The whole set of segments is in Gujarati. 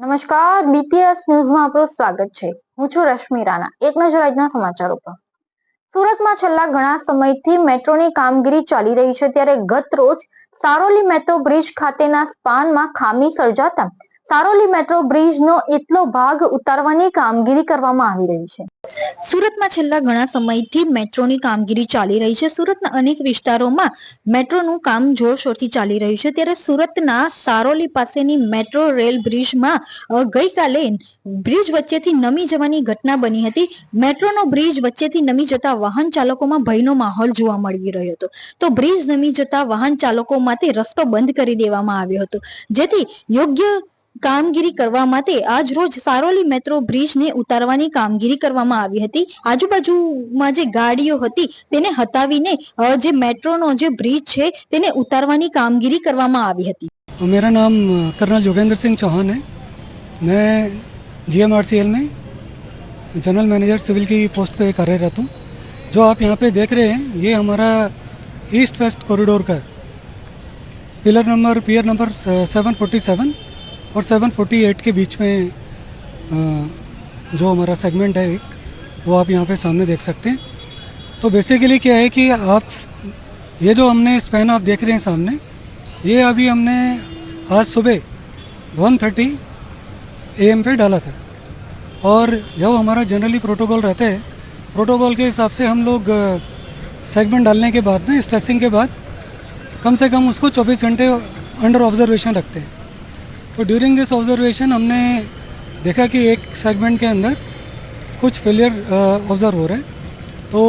નમસ્કાર બીટીએસ ન્યૂઝમાં આપનું સ્વાગત છે. હું છું રશ્મિ રાણા. એક નજર આજના સમાચારો પર સુરતમાં છેલ્લા ઘણા સમયથી મેટ્રોની કામગીરી ચાલી રહી છે, ત્યારે ગત રોજ સારોલી મેટ્રો બ્રિજ ખાતેના સ્પાનમાં ખામી સર્જાતા સારોલી મેટ્રો બ્રિજનો એટલો ભાગ ઉતારવાની કામગીરી કરવામાં આવી રહી છે. સુરતમાં છેલ્લા ઘણા સમયથી મેટ્રોની કામગીરી ચાલી રહી છે. સુરતના અનેક વિસ્તારોમાં મેટ્રોનું કામ જોરશોરથી ચાલી રહ્યું છે. ત્યારે સુરતના સારોલી પાસેની મેટ્રો રેલ બ્રિજમાં ગઈકાલે બ્રિજ વચ્ચેથી નમી જવાની ઘટના બની હતી. મેટ્રોનો બ્રિજ વચ્ચેથી નમી જતા વાહન ચાલકોમાં ભયનો માહોલ જોવા મળી રહ્યો હતો. તો બ્રિજ નમી જતા વાહન ચાલકો માટે રસ્તો બંધ કરી દેવામાં આવ્યો હતો. જેથી યોગ્ય કામગીરી કરવા માટે આજ રોજ સારોલી મેટ્રો બ્રિજને ઉતારવાની કામગીરી કરવામાં આવી હતી આજુબાજુમાં જે ગાડીઓ હતી તેને હટાવીને અ, જે મેટ્રોનો જે બ્રિજ છે તેને ઉતારવાની કામગીરી કરવામાં આવી હતી और मेरा नाम अ, कर्नल योगेंद्र सिंह चौहान है मैं G M R C L में जनरल मैनेजर सिविल की पोस्ट पे कार्यरत हूँ जो आप यहाँ पे देख रहे हैं ये हमारा ईस्ट वेस्ट कॉरिडोर का है pillar number pier number seven forty seven और सेवन फोर्टी एट के बीच में जो हमारा सेगमेंट है एक, वो आप यहाँ पे सामने देख सकते हैं। तो बेसिकली क्या है कि आप, ये जो हमने स्पैन आप देख रहे हैं सामने, ये अभी हमने आज सुबह 1:30 थर्टी एम पे डाला था। और जब हमारा जनरली प्रोटोकॉल रहता है प्रोटोकॉल के हिसाब से हम लोग सेगमेंट डालने के बाद में स्ट्रेसिंग के बाद, कम से कम उसको 24 घंटे अंडर ऑब्जर्वेशन रखते हैं। तो ड्यूरिंग दिस ऑब्जर्वेशन हमने देखा कि एक सेगमेंट के अंदर कुछ फेलियर ऑब्ज़र्व हो रहे हैं। तो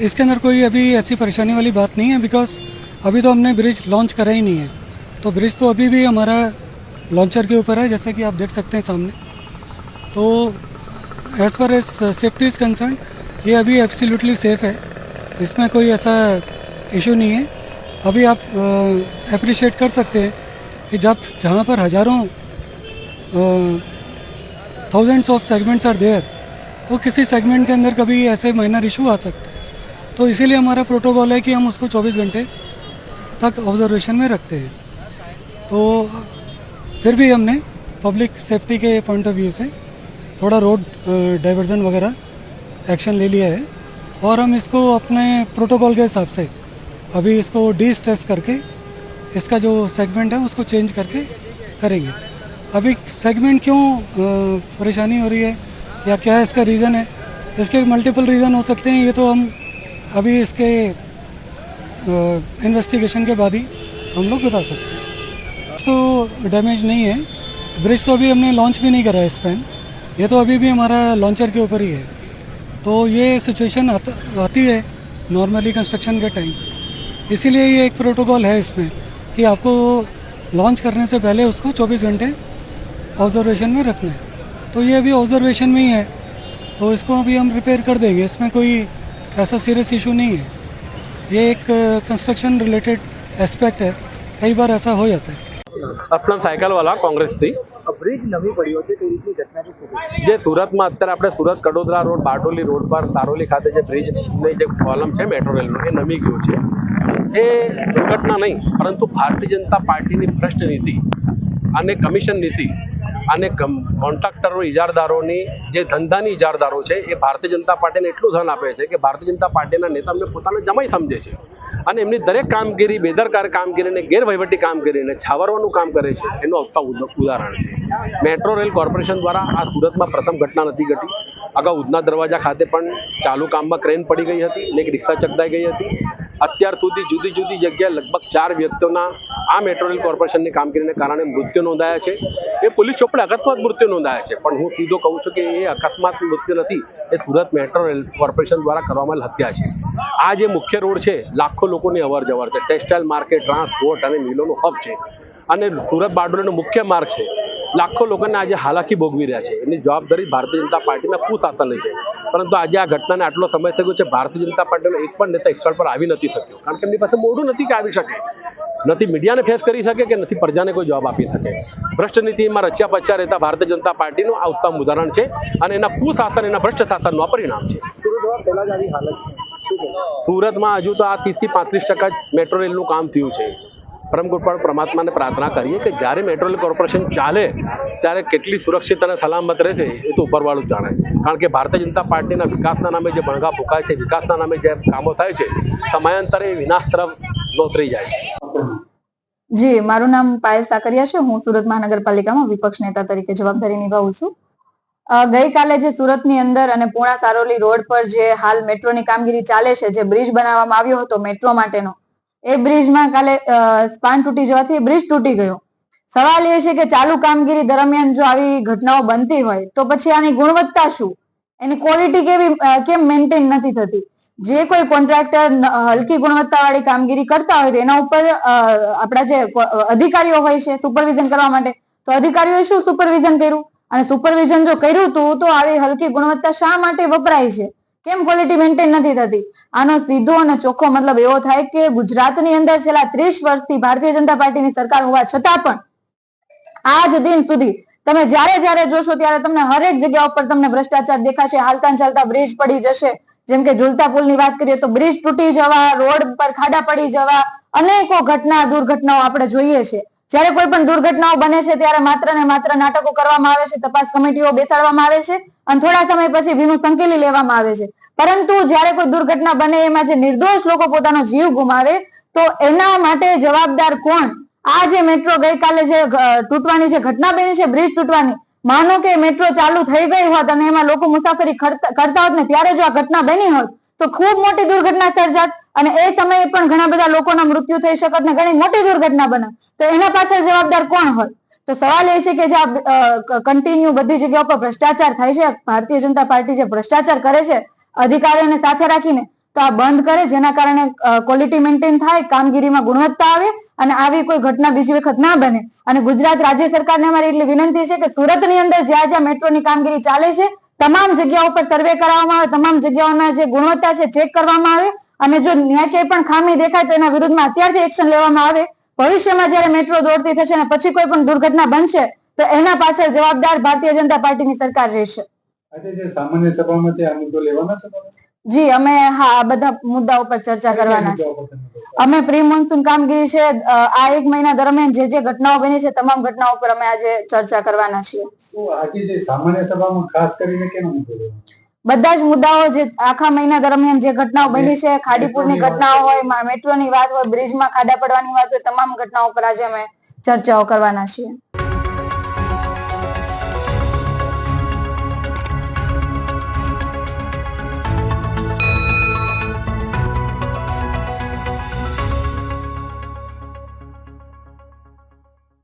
इसके अंदर कोई अभी ऐसी परेशानी वाली बात नहीं है बिकॉज़ अभी तो हमने ब्रिज लॉन्च करा ही नहीं है। तो ब्रिज तो अभी भी हमारा लॉन्चर के ऊपर है, जैसे कि आप देख सकते हैं सामने। तो as far as safety is concerned ये अभी एब्सोल्युटली सेफ़ है। इसमें कोई ऐसा इशू नहीं है। अभी आप अप्रिशिएट कर सकते हैं। कि जब जहाँ पर हज़ारों thousands of segments are there तो किसी सेगमेंट के अंदर कभी ऐसे माइनर इशू आ सकते हैं। तो इसीलिए हमारा प्रोटोकॉल है कि हम उसको 24 घंटे तक ऑब्जर्वेशन में रखते हैं। तो फिर भी हमने पब्लिक सेफ्टी के पॉइंट ऑफ़ व्यू से थोड़ा रोड डाइवर्जन वगैरह एक्शन ले लिया है। और हम इसको अपने प्रोटोकॉल के हिसाब से अभी इसको डी स्ट्रेस करके इसका जो सेगमेंट है, उसको चेंज करके करेंगे। अभी सेगमेंट क्यों परेशानी हो रही है, या क्या इसका रीज़न है? इसके मल्टीपल रीज़न हो सकते हैं, ये तो हम अभी इसके इन्वेस्टिगेशन के बाद ही हम लोग बता सकते हैं। तो डैमेज नहीं है। ब्रिज तो अभी हमने लॉन्च भी नहीं करा है इस पेन ये तो अभी भी हमारा लॉन्चर के ऊपर ही है। तो ये सिचुएशन आती है नॉर्मली कंस्ट्रक्शन के टाइम इसीलिए ये एक प्रोटोकॉल है इसमें। कि आपको लॉन्च करने से पहले उसको 24 घंटे ऑब्जर्वेशन में रखना है। तो ये अभी ऑब्जर्वेशन में ही है। तो इसको अभी हम रिपेयर कर देंगे। इसमें कोई ऐसा सीरियस इशू नहीं है। ये एक कंस्ट्रक्शन रिलेटेड एस्पेक्ट है। कई बार ऐसा हो जाता है। असलम साइकिल वाला कांग्रेस थी। બ્રિજ નમી પડ્યો છે, તે રીતની ઘટના છે? જે સુરતમાં અત્યારે આપણે સુરત કડોદરા રોડ, બારડોલી રોડ પર સારોલી ખાતે જે બ્રિજની જે કોલમ છે મેટ્રો રેલનો એ નમી ગયું છે એ દુર્ઘટના નહીં, પરંતુ ભારતીય જનતા પાર્ટીની ભ્રષ્ટ નીતિ અને કમિશન નીતિ અને કોન્ટ્રાક્ટરો, ઇજારદારોની જે ધંધાની ઇજારદારો છે, એ ભારતીય જનતા પાર્ટીને એટલું ધન આપે છે કે ભારતીય જનતા પાર્ટીના નેતા અમને પોતાને જમાઈ સમજે છે. અને એમની દરેક કામગીરી, બેદરકાર કામગીરીને, ગેરવહીવટી કામગીરીને છાવરવાનું કામ કરે છે, એનું આવતા ઉદ- ઉદાહરણ છે. મેટ્રો રેલ કોર્પોરેશન દ્વારા આ સુરતમાં પ્રથમ ઘટના નથી ઘટી. અગાઉ ઉધના દરવાજા ખાતે પણ ચાલુ કામમાં ક્રેન પડી ગઈ હતી અને એક રિક્ષા ચકદાઈ ગઈ હતી. અત્યાર સુધી જુદી જુદી જગ્યાએ લગભગ ચાર વ્યક્તિઓના આ મેટ્રોરેલ કોર્પોરેશનની કામગીરીને કારણે મૃત્યુ નોંધાયા છે. એ પોલીસ ચોપડે અકસ્માત મૃત્યુ નોંધાયા છે. પણ હું સીધો કહું છું કે એ અકસ્માત મૃત્યુ નથી, એ સુરત મેટ્રો રેલ કોર્પોરેશન દ્વારા કરવામાં હત્યા છે. આ જે મુખ્ય રોડ છે, લાખો લોકોની અવર જવર છે. ટેક્સટાઇલ માર્કેટ, ટ્રાન્સપોર્ટ અને મિલોનો હબ છે. અને સુરત બારડોલીનો મુખ્ય માર્ગ છે. લાખો લોકોને આજે હાલાકી ભોગવી રહ્યા છે. એની જવાબદારી ભારતીય જનતા પાર્ટીના કુશાસનની છે. પરંતુ આજે આ ઘટનાને આટલો સમય થઈ ગયો છે ભારતીય જનતા પાર્ટીનો એક પણ નેતા સ્થળ પર આવી નથી શક્યો. કારણ કે એમની પાસે મોઢું નથી કે આવી શકે. નથી મીડિયાને ફેસ કરી શકે કે નથી પ્રજાને કોઈ જવાબ આપી શકે. ભ્રષ્ટ નીતિમાં રચ્યા પચ્યા રહેતા ભારતીય જનતા પાર્ટીનું આ ઉત્તમ ઉદાહરણ છે અને એના કુશાસન એના ભ્રષ્ટ શાસનનું આ પરિણામ સુરતમાં છે. સુરતમાં હજુ તો આ ત્રીસથી પાંત્રીસ ટકા મેટ્રો રેલનું કામ થયું છે. પરમ કૃપાળુ પરમાત્માને પ્રાર્થના કરીએ કે જ્યારે મેટ્રોલ કોર્પોરેશન ચાલે, ત્યારે કેટલી સુરક્ષિત અને સલામત રહેશે એ તો ઉપરવાળું જ જાણે. કારણ કે ભારતીય જનતા પાર્ટીના વિકાસના નામે જે ભણગા ફૂંકાય છે, વિકાસના નામે જે કામો થાય છે, સમયાંતરે એ વિનાશ તરફ નોતરી જાય છે. જી, મારું નામ પાયલ સાકરિયા છે. હું સુરત મહાનગરપાલિકામાં વિપક્ષ નેતા તરીકે જવાબદારી નિભાવું છું. ગઈકાલે જે સુરતની અંદર અને પૂણા સારોલી રોડ પર જે હાલ મેટ્રોની કામગીરી ચાલે છે, જે બ્રિજ બનાવવામાં આવ્યો હતો મેટ્રો માટેનો એ બ્રિજમાં કાલે સ્પાન તૂટી જવાથી બ્રિજ તૂટી ગયો. સવાલ એ છે કે ચાલુ કામગીરી દરમિયાન જો આવી ઘટનાઓ બનતી હોય, તો પછી આની ગુણવત્તા શું? એની ક્વોલિટી કેવી કેમ મેન્ટેન નથી થતી? જે કોઈ કોન્ટ્રાક્ટર હલકી ગુણવત્તાવાળી કામગીરી કરતા હોય એના ઉપર આપણા જે અધિકારીઓ હોય છે સુપરવિઝન કરવા માટે, તો અધિકારીઓએ શું સુપરવિઝન કર્યું? અને સુપરવિઝન જો કર્યું હતું તો આવી હલકી ગુણવત્તા શા માટે વપરાય છે? કેમ ક્વોલિટી મેન્ટેન નથી થતી? આનો સીધો અને ચોખ્ખો મતલબ એવો થાય કે ગુજરાતની અંદર છેલ્લા ત્રીસ વર્ષથી ભારતીય જનતા પાર્ટીની સરકાર હોવા છતાં પણ આજ દિન સુધી તમે જ્યારે જ્યારે જોશો ત્યારે તમને હરેક જગ્યા ઉપર તમને ભ્રષ્ટાચાર દેખાશે, હાલતા ચાલતા બ્રિજ પડી જશે. જેમ કે ઝુલતા પુલની વાત કરીએ તો બ્રિજ તૂટી જવા, રોડ પર ખાડા પડી જવા, અનેકો ઘટના, દુર્ઘટનાઓ આપણે જોઈએ છે. જ્યારે કોઈ પણ દુર્ઘટનાઓ બને છે ત્યારે માત્ર ને માત્ર નાટકો કરવામાં આવે છે, તપાસ કમિટીઓ બેસાડવામાં આવે છે. અને થોડા સમય પછી ભીનું સંકેલી લેવામાં આવે છે. પરંતુ જ્યારે કોઈ દુર્ઘટના બને, એમાં જે નિર્દોષ લોકો પોતાનો જીવ ગુમાવે, તો એના માટે જવાબદાર કોણ? આ જે મેટ્રો ગઈકાલે જે તૂટવાની જે ઘટના બની છે, બ્રિજ તૂટવાની, માનો કે મેટ્રો ચાલુ થઈ ગઈ હોત અને એમાં લોકો મુસાફરી કરતા હોત ને, ત્યારે જો આ ઘટના બની હોત, તો ખૂબ મોટી દુર્ઘટના સર્જાત અને એ સમયે પણ ઘણા બધા લોકોના મૃત્યુ થઈ શકત ને ઘણી મોટી દુર્ઘટના બને તો એના પાછળ જવાબદાર કોણ હોય તો સવાલ એ છે કે જે આ કન્ટિન્યુ બધી જગ્યા ઉપર ભ્રષ્ટાચાર થાય છે, ભારતીય જનતા પાર્ટી જે ભ્રષ્ટાચાર કરે છે, અધિકારીઓને સાથે રાખીને, તો આ બંધ કરે, જેના કારણે ક્વોલિટી મેન્ટેન થાય, કામગીરીમાં ગુણવત્તા આવે, અને આવી કોઈ ઘટના બીજી વખત ના બને. અને ગુજરાત રાજ્ય સરકારને અમારી એટલી વિનંતી છે કે સુરતની અંદર જ્યાં જ્યાં મેટ્રોની કામગીરી ચાલે છે, તમામ જગ્યાઓ પર સર્વે કરાવવામાં આવે, તમામ જગ્યાઓના જે ગુણવત્તા છે ચેક કરવામાં આવે, અને જો ન્યાય ક્યાંય પણ ખામી દેખાય તો એના વિરુદ્ધમાં અત્યારથી એક્શન લેવામાં આવે ભવિષ્યમાં જ્યારે મેટ્રો દોડતી થશે અને પછી કોઈ પણ દુર્ઘટના બનશે તો એના પાછળ જવાબદાર ભારતીય જનતા પાર્ટીની સરકાર રહેશે સામાન્ય સભામાં છે આ મુદ્દો લેવાનો છે જી અમે હા આ બધા મુદ્દા ઉપર ચર્ચા કરવાના છે મુદ્દાઓ પર. અમે પ્રી મોન્સૂન કામગીરી છે આ એક મહિના દરમિયાન જે જે ઘટનાઓ બની છે તમામ ઘટનાઓ પર અમે આજે ચર્ચા કરવાના છીએ આજે જે સામાન્ય સભામાં ખાસ કરીને કેનો મુદ્દો? બધા જ મુદ્દાઓ જે આખા મહિના દરમિયાન જે ઘટનાઓ બની છે ખાડીપુરની ઘટનાઓ હોય મેટ્રોની વાત હોય બ્રિજમાં ખાડા પડવાની વાત હોય તમામ ઘટનાઓ પર આજે અમે ચર્ચાઓ કરવાના છીએ.